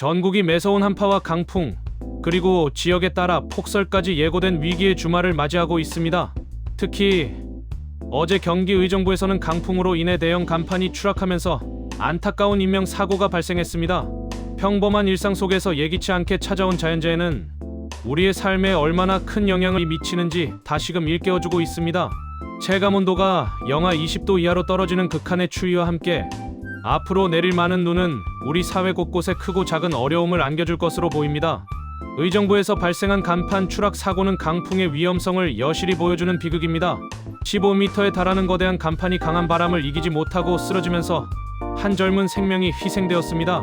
전국이 매서운 한파와 강풍, 그리고 지역에 따라 폭설까지 예고된 위기의 주말을 맞이하고 있습니다. 특히 어제 경기 의정부에서는 강풍으로 인해 대형 간판이 추락하면서 안타까운 인명 사고가 발생했습니다. 평범한 일상 속에서 예기치 않게 찾아온 자연재해는 우리의 삶에 얼마나 큰 영향을 미치는지 다시금 일깨워주고 있습니다. 체감 온도가 영하 20도 이하로 떨어지는 극한의 추위와 함께 앞으로 내릴 많은 눈은 우리 사회 곳곳에 크고 작은 어려움을 안겨줄 것으로 보입니다. 의정부에서 발생한 간판 추락 사고는 강풍의 위험성을 여실히 보여주는 비극입니다. 15m에 달하는 거대한 간판이 강한 바람을 이기지 못하고 쓰러지면서 한 젊은 생명이 희생되었습니다.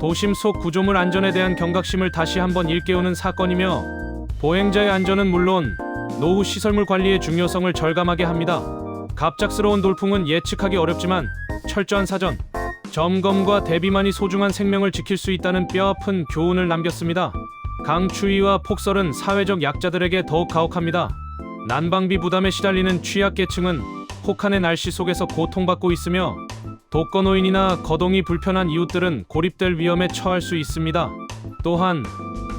도심 속 구조물 안전에 대한 경각심을 다시 한번 일깨우는 사건이며 보행자의 안전은 물론 노후 시설물 관리의 중요성을 절감하게 합니다. 갑작스러운 돌풍은 예측하기 어렵지만 철저한 사전, 점검과 대비만이 소중한 생명을 지킬 수 있다는 뼈아픈 교훈을 남겼습니다. 강추위와 폭설은 사회적 약자들에게 더욱 가혹합니다. 난방비 부담에 시달리는 취약계층은 혹한의 날씨 속에서 고통받고 있으며 독거노인이나 거동이 불편한 이웃들은 고립될 위험에 처할 수 있습니다. 또한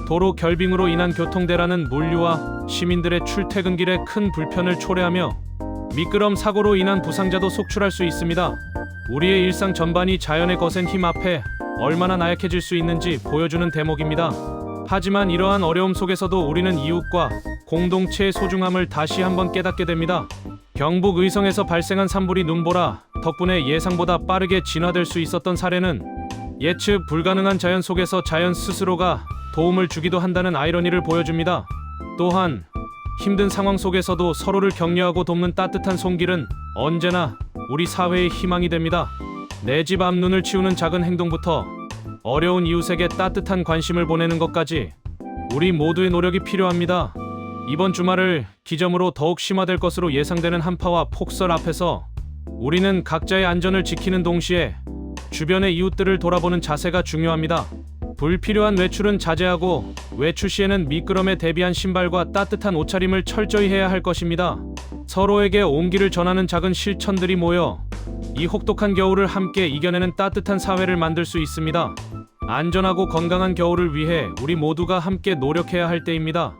도로 결빙으로 인한 교통대란은 물류와 시민들의 출퇴근길에 큰 불편을 초래하며 미끄럼 사고로 인한 부상자도 속출할 수 있습니다. 우리의 일상 전반이 자연의 거센 힘 앞에 얼마나 나약해질 수 있는지 보여주는 대목입니다. 하지만 이러한 어려움 속에서도 우리는 이웃과 공동체의 소중함을 다시 한번 깨닫게 됩니다. 경북 의성에서 발생한 산불이 눈보라 덕분에 예상보다 빠르게 진화될 수 있었던 사례는 예측 불가능한 자연 속에서 자연 스스로가 도움을 주기도 한다는 아이러니를 보여줍니다. 또한 힘든 상황 속에서도 서로를 격려하고 돕는 따뜻한 손길은 언제나 우리 사회의 희망이 됩니다. 내 집 앞 눈을 치우는 작은 행동부터 어려운 이웃에게 따뜻한 관심을 보내는 것까지 우리 모두의 노력이 필요합니다. 이번 주말을 기점으로 더욱 심화될 것으로 예상되는 한파와 폭설 앞에서 우리는 각자의 안전을 지키는 동시에 주변의 이웃들을 돌아보는 자세가 중요합니다. 불필요한 외출은 자제하고 외출 시에는 미끄럼에 대비한 신발과 따뜻한 옷차림을 철저히 해야 할 것입니다. 서로에게 온기를 전하는 작은 실천들이 모여 이 혹독한 겨울을 함께 이겨내는 따뜻한 사회를 만들 수 있습니다. 안전하고 건강한 겨울을 위해 우리 모두가 함께 노력해야 할 때입니다.